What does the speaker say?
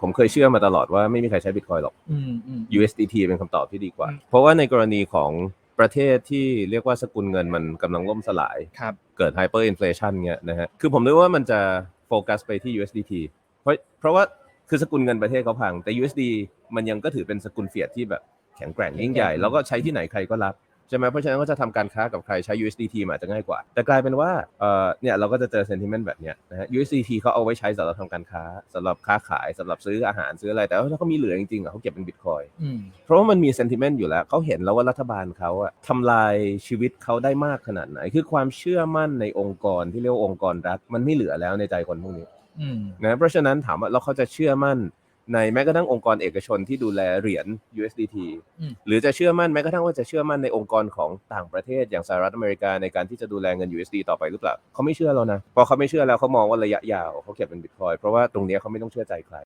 ผมเคยเชื่อมาตลอดว่าไม่มีใครใช้บิตคอยหรอก อืมอืม USDT เป็นคำตอบที่ดีกว่า อืม เพราะว่าในกรณีของประเทศที่เรียกว่าสกุลเงินมันกำลังล่มสลาย ครับ เกิด hyperinflation เงี้ยนะฮะ คือผมนึกว่ามันจะโฟกัสไปที่ USDT เพราะเพราะว่าคือสกุลเงินประเทศเขาพัง แต่ USD มันยังก็ถือเป็นสกุลเฟียดที่แบบแข็งแกร่งยิ่งใหญ่ แล้วก็ใช้ที่ไหนใครก็รับ ใช่ไหมเพราะฉะนั้นก็จะทำการค้ากับใครใช้ USDT มันอาจจะง่ายกว่า แต่กลายเป็นว่าเอ่อเนี่ยเราก็จะเจอ sentiment แบบเนี้ยนะฮะ USDT เขาเอาไว้ใช้สำหรับทำการค้าสำหรับค้าขายสำหรับซื้ออาหารซื้ออะไร แต่ว่าถ้าเขามีเหลือจริงๆอะเขาเก็บเป็นบิตคอยอืมเพราะว่ามันมี sentiment อยู่แล้วเขาเห็นแล้วว่ารัฐบาลเขาอะทำลายชีวิตเขาได้มากขนาดไหน คือความเชื่อมั่นในองค์กรที่เรียกว่าองค์กรรัฐมันไม่เหลือแล้วในใจคนพวกนี้อืมนะเพราะฉะนั้นถามว่าแล้วเขาจะเชื่อมั่น ในแม้กระทั่งองค์กรเอกชนที่ดูแลเหรียญ USDT อืม หรือจะเชื่อมั่นแม้กระทั่งว่าจะเชื่อมั่นในองค์กรของต่างประเทศอย่างสหรัฐอเมริกาในการที่จะดูแลเงิน USD ต่อไปหรือเปล่าเขาไม่เชื่อแล้วนะพอเขาไม่เชื่อแล้วเขามองว่าระยะยาวเขาเก็บเป็นบิตคอยเพราะว่าตรงเนี้ยเขาไม่ต้องเชื่อใจใคร